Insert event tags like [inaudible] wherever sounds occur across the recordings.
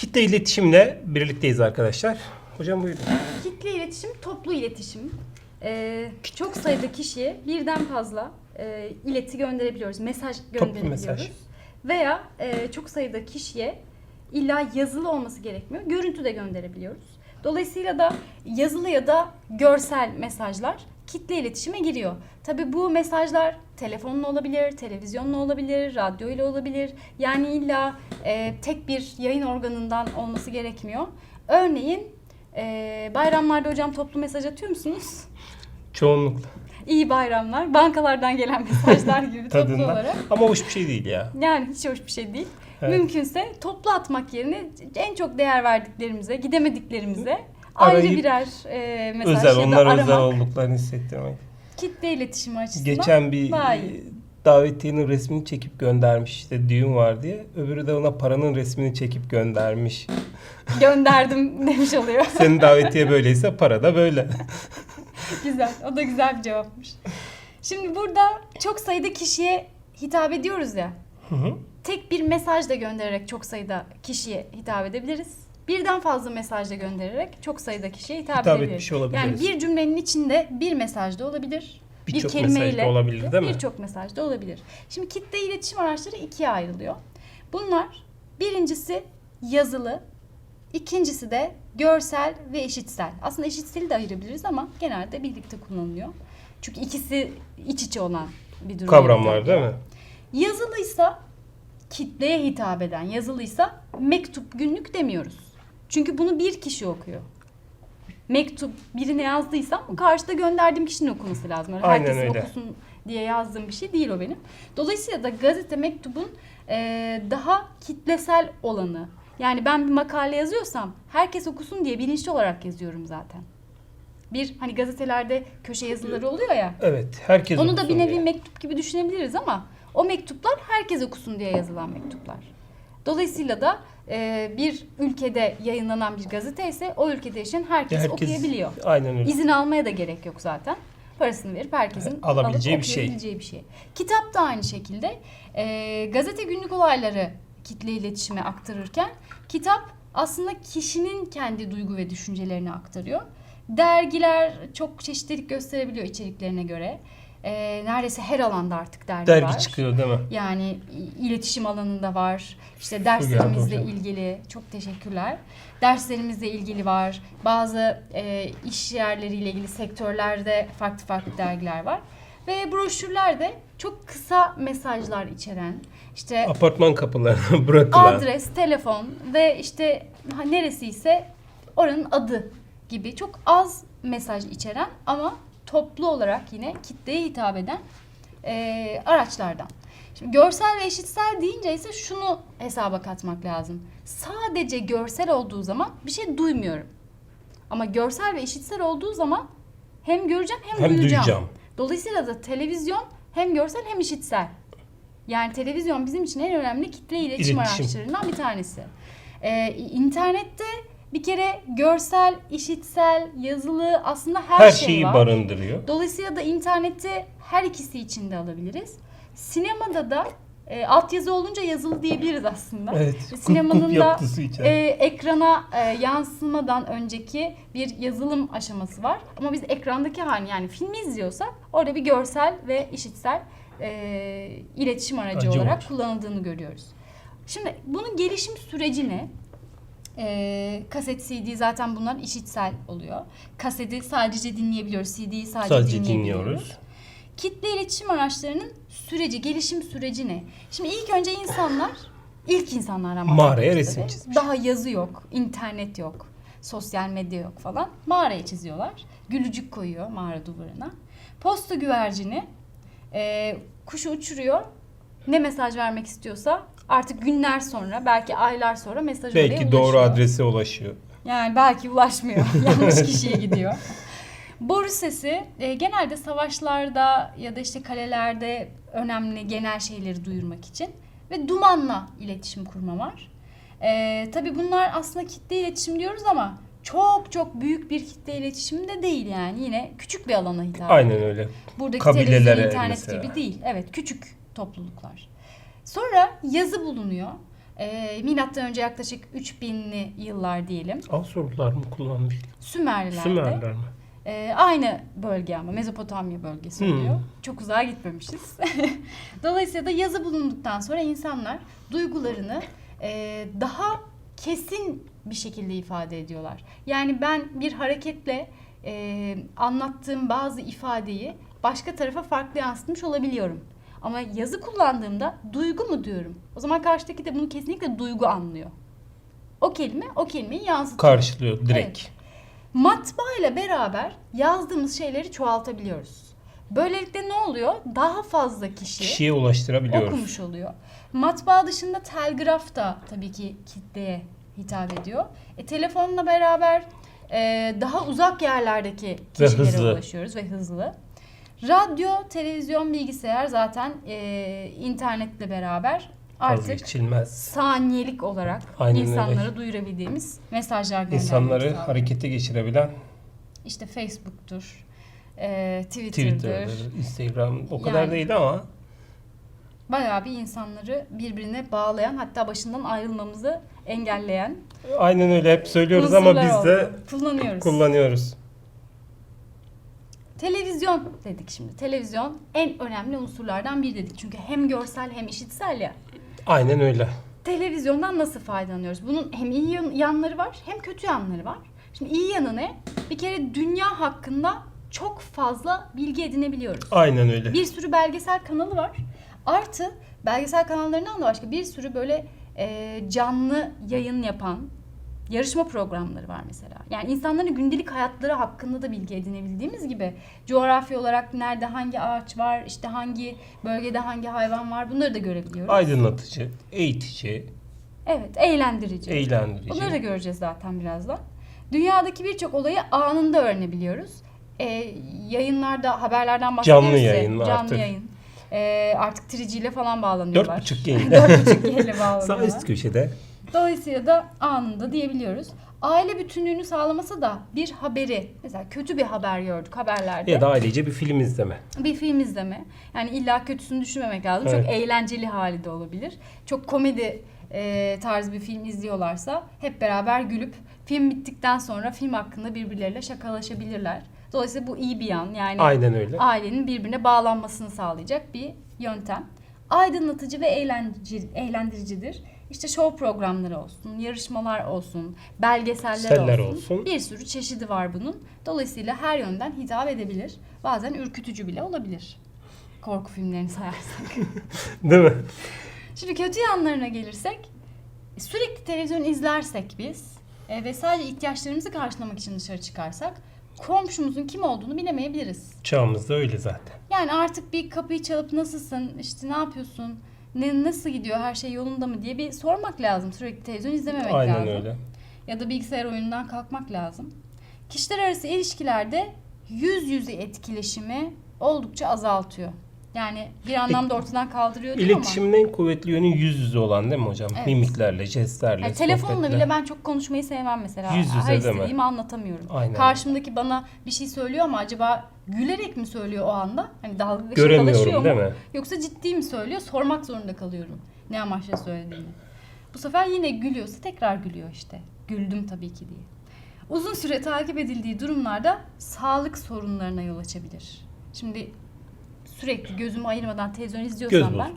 Kitle iletişimle birlikteyiz arkadaşlar. Hocam buyurun. Kitle iletişim, toplu iletişim. Ee, çok sayıda kişiye birden fazla e, ileti gönderebiliyoruz, mesaj gönderebiliyoruz. mesaj. Veya e, çok sayıda kişiye illa yazılı olması gerekmiyor, görüntü de gönderebiliyoruz. Dolayısıyla da yazılı ya da görsel mesajlar kitle iletişime giriyor. Tabi bu mesajlar telefonla olabilir, televizyonla olabilir, radyo ile olabilir. Yani illa e, tek bir yayın organından olması gerekmiyor. Örneğin e, bayramlarda hocam toplu mesaj atıyor musunuz? Çoğunlukla İyi bayramlar. Bankalardan gelen mesajlar gibi toplu olarak. Ama hoş bir şey değil ya. Yani hiç hoş bir şey değil. Evet. Mümkünse toplu atmak yerine en çok değer verdiklerimize, gidemediklerimize ayrı Arayıp birer e, mesaj özel, ya da onlar aramak. özel olduklarını hissettirmek. Kitle iletişimi açısından Geçen bir daha e, iyi. davetiyenin resmini çekip göndermiş işte düğün var diye. Öbürü de ona paranın resmini çekip göndermiş. [laughs] gönderdim demiş oluyor. [laughs] Senin davetiye böyleyse para da böyle. [laughs] güzel. O da güzel bir cevapmış. Şimdi burada çok sayıda kişiye hitap ediyoruz ya. Hı hı. Tek bir mesaj da göndererek çok sayıda kişiye hitap edebiliriz. Birden fazla mesaj da göndererek çok sayıda kişiye hitap, Hitap edebiliriz. etmiş olabiliriz. Yani bir cümlenin içinde bir mesaj da olabilir. bir mesaj kelimeyle olabilir değil mi? Birçok mesaj da olabilir. Şimdi kitle iletişim araçları ikiye ayrılıyor. Bunlar birincisi yazılı, ikincisi de görsel ve işitsel. Aslında işitseli de ayırabiliriz ama genelde birlikte kullanılıyor. Çünkü ikisi iç içe olan bir durum. Kavramlar değil mi? Yazılıysa kitleye hitap eden yazılıysa mektup günlük demiyoruz. Çünkü bunu bir kişi okuyor. Mektup birine yazdıysam karşıda gönderdiğim kişinin okuması lazım. Öyle Aynen herkesin öyle. okusun diye yazdığım bir şey değil o benim. Dolayısıyla da gazete mektubun eee, daha kitlesel olanı. Yani ben bir makale yazıyorsam herkes okusun diye bilinçli olarak yazıyorum zaten. Bir hani gazetelerde köşe yazıları oluyor ya. Evet. Herkes Onu da okusun bir nevi diye. mektup gibi düşünebiliriz ama o mektuplar herkes okusun diye yazılan mektuplar. Dolayısıyla da e, bir ülkede yayınlanan bir gazete ise o ülkede yaşayan herkes, Herkes- okuyabiliyor. Aynen öyle. İzin almaya da gerek yok zaten. Parasını verip herkesin Evet, alabileceği alıp bir şey. okuyabileceği bir şey. Kitap da aynı şekilde. E, gazete günlük olayları kitle iletişime aktarırken kitap aslında kişinin kendi duygu ve düşüncelerini aktarıyor. Dergiler çok çeşitlilik gösterebiliyor içeriklerine göre. E, neredeyse her alanda artık dergi, Dergi var. çıkıyor değil mi? Yani iletişim alanında var. İşte derslerimizle ilgili çok teşekkürler. Derslerimizle ilgili var. Bazı e, iş yerleriyle ilgili sektörlerde farklı farklı dergiler var. Ve broşürlerde çok kısa mesajlar içeren işte Apartman kapılarına [laughs] bırakılan. adres, telefon ve işte ha, neresi ise oranın adı gibi çok az mesaj içeren ama toplu olarak yine kitleye hitap eden e, araçlardan. Şimdi görsel ve eşitsel deyince ise şunu hesaba katmak lazım. Sadece görsel olduğu zaman bir şey duymuyorum. Ama görsel ve eşitsel olduğu zaman hem göreceğim hem, Hem duyacağım. duyacağım. Dolayısıyla da televizyon hem görsel hem işitsel. Yani televizyon bizim için en önemli kitle iletişim, İletişim. araçlarından bir tanesi. Ee, internette bir kere görsel, işitsel, yazılı aslında her, Her şey şeyi var. barındırıyor. Dolayısıyla da internette her ikisi için de alabiliriz. Sinemada da e, altyazı olunca yazılı diyebiliriz aslında. Evet. Sinemanın da e, ekrana e, yansımadan önceki bir yazılım aşaması var. Ama biz ekrandaki halini yani filmi izliyorsak orada bir görsel ve işitsel e, iletişim aracı Aracı olarak var. kullanıldığını görüyoruz. Şimdi bunun gelişim süreci ne? E, kaset, CD zaten bunlar işitsel oluyor. Kaseti sadece dinleyebiliyoruz, CD'yi sadece, Sadece dinleyebiliyoruz. dinliyoruz. Kitle iletişim araçlarının süreci, gelişim süreci ne? Şimdi ilk önce insanlar, ilk insanlardan Mağaraya bahsediyoruz resim çizmiş. Daha yazı yok, internet yok, sosyal medya yok falan. Mağaraya çiziyorlar. Gülücük koyuyor mağara duvarına. Posta güvercini e, kuşu uçuruyor. Ne mesaj vermek istiyorsa artık günler sonra, belki aylar sonra mesaj oraya Belki doğru adrese ulaşıyor. Yani belki ulaşmıyor. [laughs] Yanlış kişiye gidiyor. Boru sesi e, genelde savaşlarda ya da işte kalelerde önemli genel şeyleri duyurmak için ve dumanla iletişim kurma var. E, tabii bunlar aslında kitle iletişim diyoruz ama çok çok büyük bir kitle iletişim de değil yani yine küçük bir alana hitap Aynen öyle. Buradaki Kabilelere televizyon, internet mesela. gibi değil. Evet, küçük topluluklar. Sonra yazı bulunuyor. e, milattan önce yaklaşık 3000'li yıllar diyelim. Asurlular mı kullanmış? Sümerliler'de. Sümerler mi? Ee, aynı bölge ama Mezopotamya bölgesi Hmm. oluyor. Çok uzağa gitmemişiz. [laughs] Dolayısıyla da yazı bulunduktan sonra insanlar duygularını e, daha kesin bir şekilde ifade ediyorlar. Yani ben bir hareketle e, anlattığım bazı ifadeyi başka tarafa farklı yansıtmış olabiliyorum. Ama yazı kullandığımda duygu mu diyorum? O zaman karşıdaki de bunu kesinlikle duygu anlıyor. O kelime o kelimeyi yansıtıyor. Karşılıyor direkt. Evet. Matbaa ile beraber yazdığımız şeyleri çoğaltabiliyoruz. Böylelikle ne oluyor? Daha fazla kişi Kişiye ulaştırabiliyoruz. okumuş oluyor. Matbaa dışında telgraf da tabii ki kitleye hitap ediyor. E, telefonla beraber e, daha uzak yerlerdeki kişilere hızlı. ulaşıyoruz ve hızlı. Radyo, televizyon, bilgisayar zaten e, internetle beraber artık Vazgeçilmez. saniyelik olarak Aynen öyle. insanlara duyurabildiğimiz mesajlar göndermek İnsanları sağlıyor. harekete geçirebilen İşte Facebook'tur, e, Twitter'dır. Twitter'dır, Instagram o kadar Yani- değil ama Bayağı bir insanları birbirine bağlayan hatta başından ayrılmamızı engelleyen aynen öyle hep söylüyoruz ama biz de oldu. kullanıyoruz. kullanıyoruz. Televizyon dedik şimdi. Televizyon en önemli unsurlardan biri dedik. Çünkü hem görsel hem işitsel ya. Aynen öyle. Televizyondan nasıl faydalanıyoruz? Bunun hem iyi yan- yanları var hem kötü yanları var. Şimdi iyi yanı ne? Bir kere dünya hakkında çok fazla bilgi edinebiliyoruz. Aynen öyle. Bir sürü belgesel kanalı var. Artı belgesel kanallarından da başka bir sürü böyle e, canlı yayın yapan yarışma programları var mesela. Yani insanların gündelik hayatları hakkında da bilgi edinebildiğimiz gibi coğrafi olarak nerede hangi ağaç var, işte hangi bölgede hangi hayvan var bunları da görebiliyoruz. Aydınlatıcı, eğitici, Evet, eğlendirici. eğlendirici. Bunları da göreceğiz zaten birazdan. Dünyadaki birçok olayı anında öğrenebiliyoruz. Ee, yayınlarda, haberlerden bahsediyoruz Canlı ya, yayın Canlı artık. yayın. Ee, artık 3G ile falan bağlanıyorlar. 4.5 yayın. 4.5G ile [laughs] Sağ bağlanıyorlar. üst köşede. Dolayısıyla da anında diyebiliyoruz. Aile bütünlüğünü sağlamasa da bir haberi, mesela kötü bir haber gördük haberlerde. Ya da ailece bir film izleme. Bir film izleme. Yani illa kötüsünü düşünmemek lazım. Evet. Çok eğlenceli hali de olabilir. Çok komedi e, tarzı bir film izliyorlarsa hep beraber gülüp film bittikten sonra film hakkında birbirleriyle şakalaşabilirler. Dolayısıyla bu iyi bir yan. Yani Aynen öyle. ailenin birbirine bağlanmasını sağlayacak bir yöntem. Aydınlatıcı ve eğlendirici, eğlendiricidir. İşte show programları olsun, yarışmalar olsun, belgeseller Seller olsun. olsun. Bir sürü çeşidi var bunun. Dolayısıyla her yönden hitap edebilir. Bazen ürkütücü bile olabilir. Korku filmlerini sayarsak. [laughs] Değil mi? Şimdi kötü yanlarına gelirsek, sürekli televizyon izlersek biz e, ve sadece ihtiyaçlarımızı karşılamak için dışarı çıkarsak komşumuzun kim olduğunu bilemeyebiliriz. Çağımızda öyle zaten. Yani artık bir kapıyı çalıp nasılsın, işte ne yapıyorsun, ne, nasıl gidiyor, her şey yolunda mı diye bir sormak lazım. Sürekli televizyon izlememek Aynen lazım. öyle. Ya da bilgisayar oyunundan kalkmak lazım. Kişiler arası ilişkilerde yüz yüze etkileşimi oldukça azaltıyor. Yani bir anlamda ortadan kaldırıyor değil ama. İletişimin en kuvvetli yönü yüz yüze olan değil mi hocam? Evet. Mimiklerle, jestlerle, Yani telefonla sohbetle. bile ben çok konuşmayı sevmem mesela. Yüz yüze Her değil mi? istediğimi anlatamıyorum. Aynen. Karşımdaki bana bir şey söylüyor ama acaba gülerek mi söylüyor o anda? Hani dalga Göremiyorum, şakalaşıyor değil mu? mi? Yoksa ciddi mi söylüyor? Sormak zorunda kalıyorum. Ne amaçla söylediğini. Bu sefer yine gülüyorsa tekrar gülüyor işte. Güldüm tabii ki diye. Uzun süre takip edildiği durumlarda sağlık sorunlarına yol açabilir. Şimdi sürekli gözümü ayırmadan televizyon izliyorsam Göz ben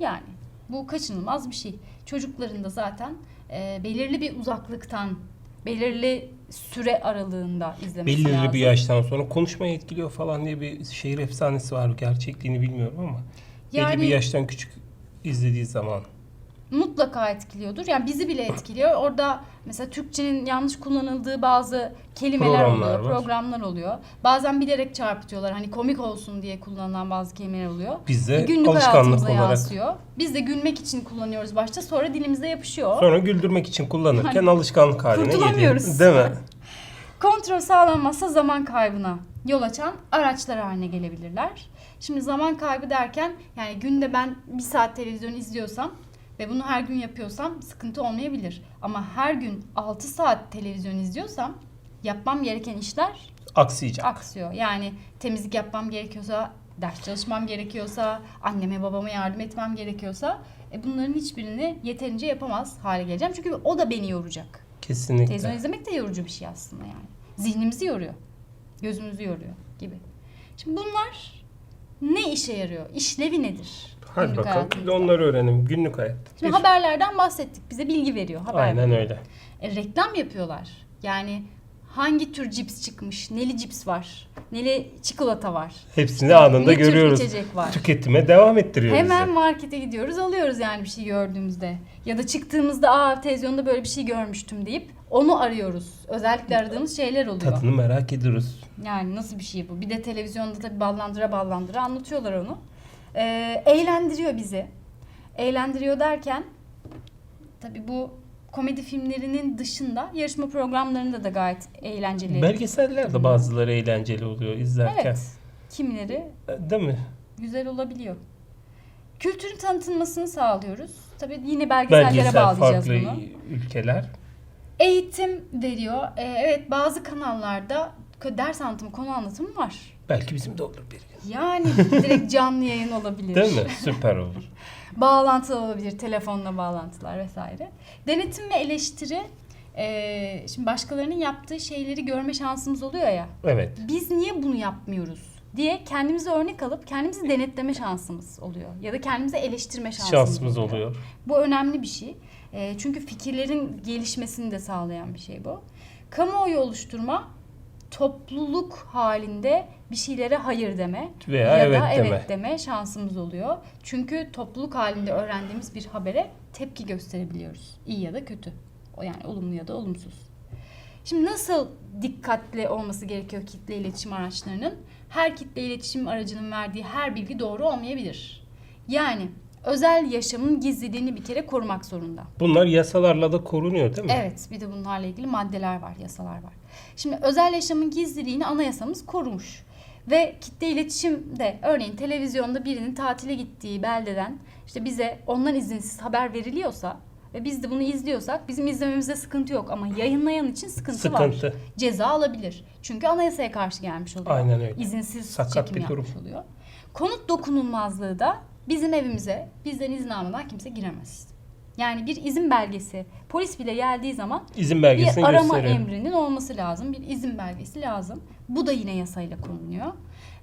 yani bu kaçınılmaz bir şey. Çocukların da zaten e, belirli bir uzaklıktan, belirli süre aralığında izlemesi Belirli lazım. bir yaştan sonra konuşmayı etkiliyor falan diye bir şehir efsanesi var. Gerçekliğini bilmiyorum ama. belli Yani- bir yaştan küçük izlediği zaman. Mutlaka etkiliyordur. Yani bizi bile etkiliyor. Orada mesela Türkçenin yanlış kullanıldığı bazı kelimeler Programlar oluyor, var. programlar oluyor. Bazen bilerek çarpıtıyorlar. Hani komik olsun diye kullanılan bazı kelimeler oluyor. Bizde Günlük alışkanlık olarak. yansıyor. Biz de gülmek için kullanıyoruz başta. Sonra dilimize yapışıyor. Sonra güldürmek için kullanırken Hani alışkanlık haline geliyor. Değil mi? Kontrol sağlanmazsa zaman kaybına yol açan araçlar haline gelebilirler. Şimdi zaman kaybı derken yani günde ben bir saat televizyon izliyorsam ve bunu her gün yapıyorsam sıkıntı olmayabilir. Ama her gün 6 saat televizyon izliyorsam yapmam gereken işler Aksayacak. aksıyor. Yani temizlik yapmam gerekiyorsa, ders çalışmam gerekiyorsa, anneme babama yardım etmem gerekiyorsa E bunların hiçbirini yeterince yapamaz hale geleceğim. Çünkü o da beni yoracak. Kesinlikle. Televizyon izlemek de yorucu bir şey aslında yani. Zihnimizi yoruyor. Gözümüzü yoruyor gibi. Şimdi bunlar ne işe yarıyor? İşlevi nedir? Hadi günlük bakalım. Bir de hayatımızda? onları öğrenelim. Günlük hayat. Şimdi Bir- haberlerden bahsettik. Bize bilgi veriyor. Haber Aynen veriyor. öyle. E, reklam yapıyorlar. Yani hangi tür cips çıkmış? Neli cips var? Neli çikolata var? Hepsini anında ne tür görüyoruz. içecek var? Tüketime devam ettiriyor Hemen bizi. markete gidiyoruz alıyoruz yani bir şey gördüğümüzde. Ya da çıktığımızda aa televizyonda böyle bir şey görmüştüm deyip onu arıyoruz. Özellikle aradığımız şeyler oluyor. Tadını merak ediyoruz. Yani nasıl bir şey bu? Bir de televizyonda tabii ballandıra ballandıra anlatıyorlar onu. Ee, eğlendiriyor bizi. Eğlendiriyor derken tabii bu komedi filmlerinin dışında yarışma programlarında da gayet eğlenceli. Belgeseller de bazıları eğlenceli oluyor izlerken. Evet. Kimileri Değil mi? güzel olabiliyor. Kültürün tanıtılmasını sağlıyoruz. Tabii yine belgesellere Belgesel bağlayacağız farklı bunu. ülkeler. Eğitim veriyor. Ee, evet bazı kanallarda ders anlatımı, konu anlatımı var. Belki bizim de olur bir gün. Yani direkt canlı yayın olabilir. Değil mi? Süper olur. [laughs] Bağlantı olabilir, telefonla bağlantılar vesaire. Denetim ve eleştiri, e, şimdi başkalarının yaptığı şeyleri görme şansımız oluyor ya. Evet. Biz niye bunu yapmıyoruz diye kendimize örnek alıp kendimizi denetleme şansımız oluyor. Ya da kendimize eleştirme şansımız, Şansımız oluyor. oluyor. Bu önemli bir şey. E, çünkü fikirlerin gelişmesini de sağlayan bir şey bu. Kamuoyu oluşturma, topluluk halinde bir şeylere hayır deme Veya ya evet da deme. evet deme şansımız oluyor. Çünkü topluluk halinde öğrendiğimiz bir habere tepki gösterebiliyoruz. İyi ya da kötü. O yani olumlu ya da olumsuz. Şimdi nasıl dikkatli olması gerekiyor kitle iletişim araçlarının? Her kitle iletişim aracının verdiği her bilgi doğru olmayabilir. Yani özel yaşamın gizliliğini bir kere korumak zorunda. Bunlar yasalarla da korunuyor değil mi? Evet, bir de bunlarla ilgili maddeler var, yasalar var. Şimdi özel yaşamın gizliliğini anayasamız korumuş. Ve kitle iletişimde örneğin televizyonda birinin tatile gittiği beldeden işte bize ondan izinsiz haber veriliyorsa ve biz de bunu izliyorsak bizim izlememizde sıkıntı yok ama yayınlayan için sıkıntı, var. Sıkıntı. Ceza alabilir. Çünkü anayasaya karşı gelmiş oluyor. Aynen öyle. İzinsiz Sakat çekim bir durum. yapmış oluyor. Konut dokunulmazlığı da bizim evimize bizden izin almadan kimse giremez. Yani bir izin belgesi polis bile geldiği zaman İzin belgesini bir arama gösteriyor. emrinin olması lazım. Bir izin belgesi lazım. Bu da yine yasayla korunuyor.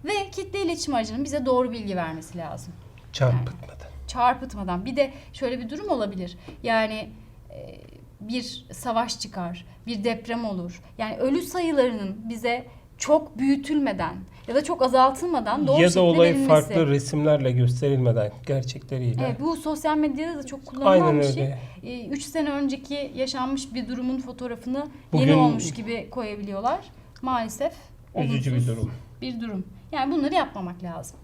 Ve kitle iletişim aracının bize doğru bilgi vermesi lazım. Çarpıtmadan. Çarpıtmadan. Bir de şöyle bir durum olabilir. Yani e, bir savaş çıkar, bir deprem olur. Yani ölü sayılarının bize çok büyütülmeden ya da çok azaltılmadan doğru ya da olayı verilmesi. farklı resimlerle gösterilmeden gerçekleriyle. Evet, bu sosyal medyada da çok kullanılan Aynen bir şey. öyle. 3 sene önceki yaşanmış bir durumun fotoğrafını Bugün- yeni olmuş gibi koyabiliyorlar. Maalesef Üzücü bir durum. bir durum. Yani bunları yapmamak lazım.